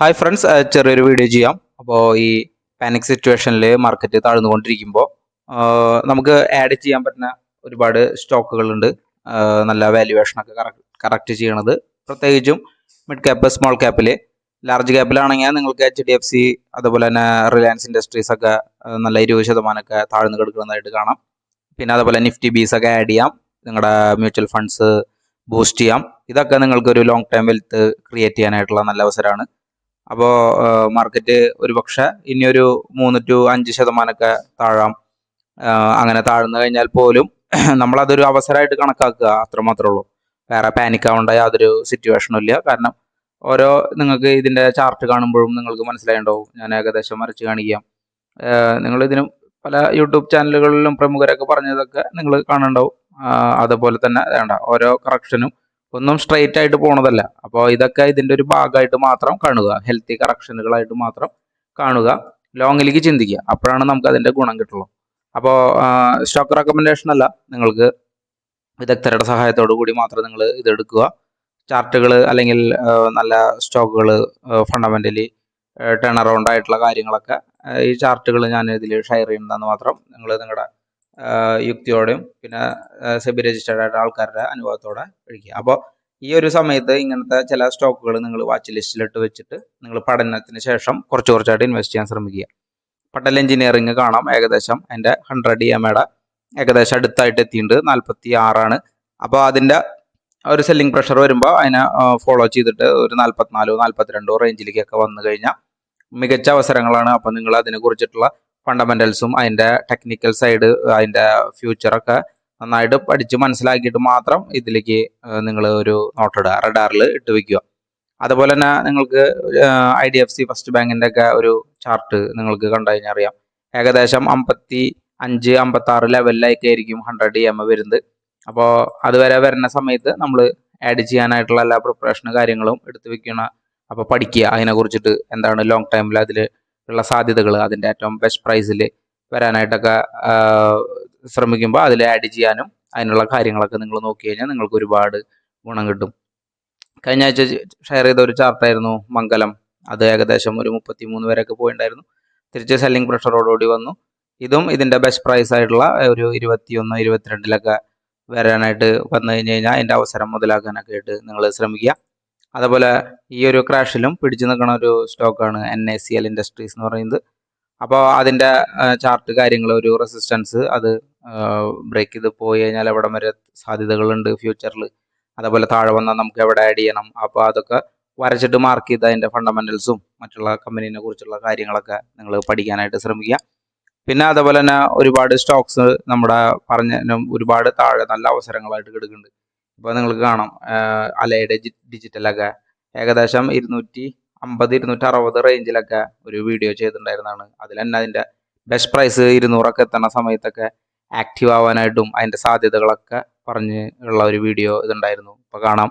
Hi friends ചെറിയൊരു video ചെയ്യാം. അപ്പോൾ ഈ പാനിക് സിറ്റുവേഷനിൽ മാർക്കറ്റ് താഴ്ന്നുകൊണ്ടിരിക്കുമ്പോൾ നമുക്ക് ആഡ് ചെയ്യാൻ പറ്റുന്ന ഒരുപാട് സ്റ്റോക്കുകളുണ്ട് നല്ല വാല്യുവേഷനൊക്കെ കറക്റ്റ് ചെയ്യണത്. പ്രത്യേകിച്ചും മിഡ് ക്യാപ്പ് സ്മോൾ ക്യാപ്പിൽ ലാർജ് ക്യാപ്പിലാണെങ്കിൽ നിങ്ങൾക്ക് എച്ച് ഡി എഫ് സി അതുപോലെ തന്നെ റിലയൻസ് ഇൻഡസ്ട്രീസ് ഒക്കെ നല്ല ഇരുപത് ശതമാനമൊക്കെ താഴ്ന്നു കിടക്കുന്നതായിട്ട് കാണാം. പിന്നെ അതുപോലെ നിഫ്റ്റി ബീസ് ഒക്കെ ആഡ് ചെയ്യാം. നിങ്ങളുടെ മ്യൂച്വൽ ഫണ്ട്സ് ബൂസ്റ്റ് ചെയ്യാം. ഇതൊക്കെ നിങ്ങൾക്ക് ഒരു ലോങ് ടൈം വെൽത്ത് ക്രിയേറ്റ് ചെയ്യാനായിട്ടുള്ള നല്ല അവസരമാണ്. അപ്പോൾ മാർക്കറ്റ് ഒരു പക്ഷെ ഇനിയൊരു മൂന്ന് ടു അഞ്ച് ശതമാനമൊക്കെ താഴാം. അങ്ങനെ താഴ്ന്നു കഴിഞ്ഞാൽ പോലും നമ്മൾ നമ്മളതൊരു അവസരമായിട്ട് കണക്കാക്കുക അത്രമാത്രമേ ഉള്ളൂ. വേറെ പാനിക് ആവേണ്ട യാതൊരു സിറ്റുവേഷനും ഇല്ല. കാരണം ഓരോ നിങ്ങൾക്ക് ഇതിന്റെ ചാർട്ട് കാണുമ്പോഴും നിങ്ങൾക്ക് മനസ്സിലായിണ്ടാവും ഞാൻ ഏകദേശം വരച്ച് കാണിക്കാം. നിങ്ങൾ ഇതിനും പല യൂട്യൂബ് ചാനലുകളിലും പ്രമുഖരൊക്കെ പറഞ്ഞതൊക്കെ നിങ്ങൾ കാണുന്നുണ്ടാവും. അതുപോലെ തന്നെ വേണ്ട ഓരോ കറക്ഷനും ഒന്നും സ്ട്രെയിറ്റ് ആയിട്ട് പോണതല്ല. അപ്പോൾ ഇതൊക്കെ ഇതിന്റെ ഒരു ഭാഗമായിട്ട് മാത്രം കാണുക. ഹെൽത്തി കറക്ഷനുകളായിട്ട് മാത്രം കാണുക. ലോങ്ങിലേക്ക് ചിന്തിക്കുക. അപ്പോഴാണ് നമുക്ക് അതിന്റെ ഗുണം കിട്ടുള്ളൂ. അപ്പോൾ സ്റ്റോക്ക് റെക്കമെൻഡേഷൻ അല്ല. നിങ്ങൾക്ക് വിദഗ്ധരുടെ സഹായത്തോടു കൂടി മാത്രം നിങ്ങൾ ഇതെടുക്കുക. ചാർട്ടുകൾ അല്ലെങ്കിൽ നല്ല സ്റ്റോക്കുകൾ ഫണ്ടമെന്റലി ടേൺ അറൗണ്ട് ആയിട്ടുള്ള കാര്യങ്ങളൊക്കെ ഈ ചാർട്ടുകൾ ഞാൻ ഇതിൽ ഷെയർ ചെയ്യുന്നതെന്ന് മാത്രം നിങ്ങൾ നിങ്ങളുടെ യുക്തിയോടെയും പിന്നെ സെബി രജിസ്റ്റേർഡ് ആയിട്ട് ആൾക്കാരുടെ അനുഭവത്തോടെ കഴിക്കുക അപ്പോൾ ഈ ഒരു സമയത്ത് ഇങ്ങനത്തെ ചില സ്റ്റോക്കുകൾ നിങ്ങൾ വാച്ച് ലിസ്റ്റിലിട്ട് വെച്ചിട്ട് നിങ്ങൾ പഠനത്തിന് ശേഷം കുറച്ച് കുറച്ചായിട്ട് ഇൻവെസ്റ്റ് ചെയ്യാൻ ശ്രമിക്കുക. പട്ടൽ എഞ്ചിനീയറിംഗ് കാണാം. ഏകദേശം എന്റെ ഹൺഡ്രഡ് ഇ എമ്മയുടെ ഏകദേശം അടുത്തായിട്ട് എത്തിയിട്ടുണ്ട്. നാൽപ്പത്തി ആറാണ് അപ്പോൾ അതിന്റെ ഒരു സെല്ലിംഗ് പ്രഷർ വരുമ്പോൾ അതിനെ ഫോളോ ചെയ്തിട്ട് ഒരു നാൽപ്പത്തിനാലോ നാൽപ്പത്തിരണ്ടോ റേഞ്ചിലേക്കൊക്കെ വന്നു കഴിഞ്ഞാൽ മികച്ച അവസരങ്ങളാണ്. അപ്പോൾ നിങ്ങൾ അതിനെ കുറിച്ചിട്ടുള്ള ഫണ്ടമെന്റൽസും അതിന്റെ ടെക്നിക്കൽ സൈഡ് അതിന്റെ ഫ്യൂച്ചറൊക്കെ നന്നായിട്ട് പഠിച്ച് മനസ്സിലാക്കിയിട്ട് മാത്രം ഇതിലേക്ക് നിങ്ങൾ ഒരു നോട്ടിടുക. റഡാറിൽ ഇട്ട് വെക്കുക. അതുപോലെ തന്നെ നിങ്ങൾക്ക് I D F C first ബാങ്കിന്റെ ഒക്കെ ഒരു ചാർട്ട് നിങ്ങൾക്ക് കണ്ടു കഴിഞ്ഞാൽ അറിയാം. ഏകദേശം അമ്പത്തി അഞ്ച് അമ്പത്തി ആറ് ലെവലിലേക്ക് ആയിരിക്കും ഹൺഡ്രഡ് ഇ എം വരുന്നത്. അപ്പോൾ അതുവരെ വരുന്ന സമയത്ത് നമ്മൾ ആഡ് ചെയ്യാനായിട്ടുള്ള എല്ലാ പ്രിപ്പറേഷനും കാര്യങ്ങളും എടുത്ത് വെക്കണം അപ്പോൾ പഠിക്കുക. അതിനെ കുറിച്ചിട്ട് എന്താണ് ലോങ് ടൈമിൽ അതിൽ ഉള്ള സാധ്യതകൾ അതിന്റെ ഏറ്റവും ബെസ്റ്റ് പ്രൈസിൽ വരാനായിട്ടൊക്കെ ശ്രമിക്കുമ്പോൾ അതിൽ ആഡ് ചെയ്യാനും അതിനുള്ള കാര്യങ്ങളൊക്കെ നിങ്ങൾ നോക്കി കഴിഞ്ഞാൽ നിങ്ങൾക്ക് ഒരുപാട് ഗുണം കിട്ടും. കഴിഞ്ഞ ആഴ്ച ഷെയർ ചെയ്ത ഒരു ചാർട്ടായിരുന്നു മംഗലം. അത് ഏകദേശം ഒരു മുപ്പത്തി മൂന്ന് വരെയൊക്കെ പോയിട്ടുണ്ടായിരുന്നു തിരിച്ച് സെല്ലിംഗ് പ്രഷറോടുകൂടി വന്നു. ഇതും ഇതിന്റെ ബെസ്റ്റ് പ്രൈസ് ആയിട്ടുള്ള ഒരു ഇരുപത്തിയൊന്ന് ഇരുപത്തിരണ്ടിലൊക്കെ വരാനായിട്ട് വന്നു കഴിഞ്ഞ് കഴിഞ്ഞാൽ അതിന്റെ അവസരം മുതലാക്കാനൊക്കെ ആയിട്ട് നിങ്ങൾ ശ്രമിക്കുക. അതുപോലെ ഈ ഒരു ക്രാഷിലും പിടിച്ചു നിൽക്കുന്ന ഒരു സ്റ്റോക്കാണ് N A C L industries എന്ന് പറയുന്നത്. അപ്പോൾ അതിന്റെ ചാർട്ട് കാര്യങ്ങൾ ഒരു റെസിസ്റ്റൻസ് അത് ബ്രേക്ക് ചെയ്ത് പോയി കഴിഞ്ഞാൽ എവിടെ വരെ സാധ്യതകളുണ്ട് ഫ്യൂച്ചറിൽ അതേപോലെ താഴെ വന്നാൽ നമുക്ക് എവിടെ ആഡ് ചെയ്യണം. അപ്പോൾ അതൊക്കെ വരച്ചിട്ട് മാർക്ക് ചെയ്ത് അതിന്റെ ഫണ്ടമെന്റൽസും മറ്റുള്ള കമ്പനീനെ കുറിച്ചുള്ള കാര്യങ്ങളൊക്കെ നിങ്ങൾ പഠിക്കാനായിട്ട് ശ്രമിക്കുക. പിന്നെ അതേപോലെ തന്നെ ഒരുപാട് സ്റ്റോക്സ് നമ്മുടെ പറഞ്ഞ ഒരുപാട് താഴെ നല്ല അവസരങ്ങളായിട്ട് കിടക്കുന്നുണ്ട്. ഇപ്പോൾ നിങ്ങൾക്ക് കാണാം. അലയുടെ ഡിജിറ്റലൊക്കെ ഏകദേശം ഇരുന്നൂറ്റി അമ്പത് ഇരുന്നൂറ്റി അറുപത് റേഞ്ചിലൊക്കെ ഒരു വീഡിയോ ചെയ്തിട്ടുണ്ടായിരുന്നതാണ്. അതിൽ തന്നെ അതിന്റെ ബെസ്റ്റ് പ്രൈസ് ഇരുന്നൂറൊക്കെ എത്തുന്ന സമയത്തൊക്കെ ആക്റ്റീവ് ആവാനായിട്ടും അതിന്റെ സാധ്യതകളൊക്കെ പറഞ്ഞ് ഉള്ള ഒരു വീഡിയോ ഇതുണ്ടായിരുന്നു. ഇപ്പോൾ കാണാം.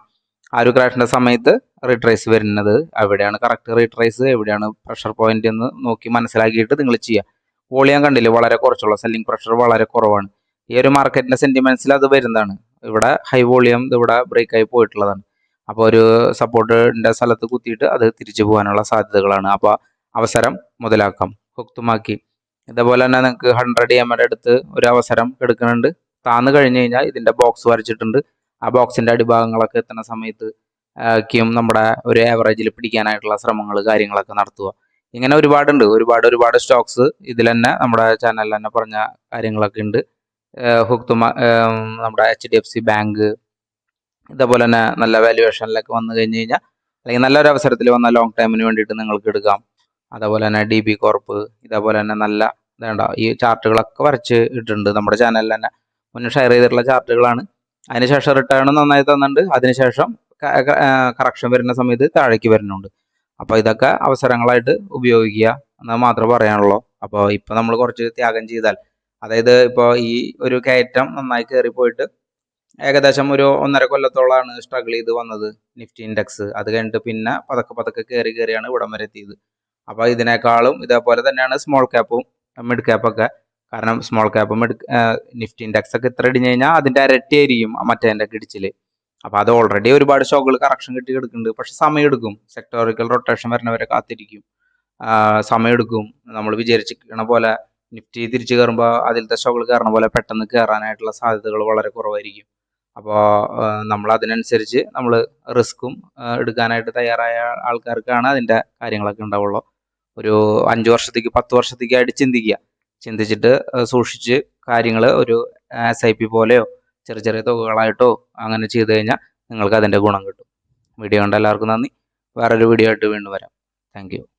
ആ ഒരു ക്രാഷിന്റെ സമയത്ത് റീട്രേസ് വരുന്നത് എവിടെയാണ് കറക്റ്റ് റീട്രേസ് എവിടെയാണ് പ്രഷർ പോയിന്റ് എന്ന് നോക്കി മനസ്സിലാക്കിയിട്ട് നിങ്ങൾ ചെയ്യുക വോളിയം കണ്ടില്ലേ വളരെ കുറച്ചുള്ള സെല്ലിംഗ് പ്രഷർ വളരെ കുറവാണ്. ഈ ഒരു മാർക്കറ്റിന്റെ സെന്റിമെൻസിൽ അത് വരുന്നതാണ്. ഇവിടെ ഹൈ വോളിയം ഇവിടെ ബ്രേക്ക് ആയി പോയിട്ടുള്ളതാണ്. അപ്പോൾ ഒരു സപ്പോർട്ടിന്റെ സ്ഥലത്ത് കുത്തിയിട്ട് അത് തിരിച്ചു പോകാനുള്ള സാധ്യതകളാണ്. അപ്പോൾ അവസരം മുതലാക്കാം. ഹുക്തുമാക്കി. ഇതേപോലെ തന്നെ നിങ്ങൾക്ക് ഹൺഡ്രഡ് എം എൽ അടുത്ത് ഒരു അവസരം എടുക്കുന്നുണ്ട്. താന്ന് കഴിഞ്ഞ് കഴിഞ്ഞാൽ ഇതിന്റെ ബോക്സ് വരച്ചിട്ടുണ്ട്. ആ ബോക്സിന്റെ അടിഭാഗങ്ങളൊക്കെ എത്തുന്ന സമയത്ത് ക്കും നമ്മുടെ ഒരു ആവറേജിൽ പിടിക്കാനായിട്ടുള്ള ശ്രമങ്ങൾ കാര്യങ്ങളൊക്കെ നടത്തുക. ഇങ്ങനെ ഒരുപാടുണ്ട്. ഒരുപാട് ഒരുപാട് സ്റ്റോക്സ് ഇതിൽ തന്നെ നമ്മുടെ ചാനലിൽ തന്നെ പറഞ്ഞ കാര്യങ്ങളൊക്കെ ഉണ്ട്. ഹുക്തുമ നമ്മുടെ H D F C bank ഇതേപോലെ തന്നെ നല്ല വാല്യുവേഷനിലൊക്കെ വന്നു കഴിഞ്ഞ് കഴിഞ്ഞാൽ അല്ലെങ്കിൽ നല്ലൊരു അവസരത്തിൽ വന്ന ലോങ് ടൈമിന് വേണ്ടിയിട്ട് നിങ്ങൾക്ക് എടുക്കാം. അതേപോലെ തന്നെ ഡി ബി കോർപ്പ് ഇതേപോലെ തന്നെ നല്ല ഇതേണ്ട ഈ ചാർട്ടുകളൊക്കെ വരച്ച് ഇട്ടിട്ടുണ്ട്. നമ്മുടെ ചാനലിൽ തന്നെ മുന്നേ ഷെയർ ചെയ്തിട്ടുള്ള ചാർട്ടുകളാണ്. അതിനുശേഷം റിട്ടേൺ നന്നായി തന്നിട്ടുണ്ട്. അതിനുശേഷം കറക്ഷൻ വരുന്ന സമയത്ത് താഴേക്ക് വരുന്നുണ്ട്. അപ്പോൾ ഇതൊക്കെ അവസരങ്ങളായിട്ട് ഉപയോഗിക്കുക എന്ന് മാത്രമേ പറയാനുള്ളൂ. അപ്പോൾ ഇപ്പോൾ നമ്മൾ കുറച്ച് ത്യാഗം ചെയ്താൽ അതായത് ഇപ്പോൾ ഈ ഒരു കയറ്റം നന്നായി കയറി പോയിട്ട് ഏകദേശം ഒരു ഒന്നര കൊല്ലത്തോളമാണ് സ്ട്രഗിൾ ചെയ്ത് വന്നത് നിഫ്റ്റി ഇൻഡെക്സ് അത് കഴിഞ്ഞിട്ട് പിന്നെ പതക്കെ പതക്കെ കയറി കയറിയാണ് ഇവിടം വരെ എത്തിയത്. അപ്പോൾ ഇതിനേക്കാളും ഇതേപോലെ തന്നെയാണ് സ്മോൾ ക്യാപ്പും മിഡ് ക്യാപ്പൊക്കെ കാരണം സ്മോൾ ക്യാപ്പും മിഡ് നിഫ്റ്റി ഇൻഡെക്സ് ഒക്കെ ഇത്ര ഇടിഞ്ഞു കഴിഞ്ഞാൽ അതിന്റെ ഇരട്ടിയായിരിക്കും മറ്റേതിന്റെ ഇടിച്ചിൽ അപ്പോൾ അത് ഓൾറെഡി ഒരുപാട് സ്റ്റോക്കുകൾ കറക്ഷൻ കിട്ടി കിടക്കുന്നുണ്ട് പക്ഷെ സമയമെടുക്കും സെക്ടോറിക്കൽ റൊട്ടേഷൻ വരുന്നവരെ കാത്തിരിക്കും. സമയം സമയമെടുക്കും നമ്മൾ വിചാരിച്ചിരിക്കണ പോലെ നിഫ്റ്റി തിരിച്ചു കയറുമ്പോൾ അതിലത്തെ സ്റ്റോക്കുകൾ കയറണ പോലെ പെട്ടെന്ന് കയറാനായിട്ടുള്ള സാധ്യതകൾ വളരെ കുറവായിരിക്കും. അപ്പോൾ നമ്മൾ അതിനനുസരിച്ച് നമ്മൾ റിസ്ക്കും എടുക്കാനായിട്ട് തയ്യാറായ ആൾക്കാർക്കാണ് അതിന്റെ കാര്യങ്ങളൊക്കെ ഉണ്ടാവുള്ളൂ. ഒരു അഞ്ച് വർഷത്തേക്ക് പത്ത് വർഷത്തേക്കായിട്ട് ചിന്തിക്കുക. ചിന്തിച്ചിട്ട് സൂക്ഷിച്ച് കാര്യങ്ങൾ ഒരു എസ് ഐ പി പോലെയോ ചെറിയ ചെറിയ തുകകളായിട്ടോ അങ്ങനെ ചെയ്തു കഴിഞ്ഞാൽ നിങ്ങൾക്ക് അതിന്റെ ഗുണം കിട്ടും. വീഡിയോ കണ്ട എല്ലാവർക്കും നന്ദി. വേറൊരു വീഡിയോ ആയിട്ട് വീണ്ടും വരാം. താങ്ക്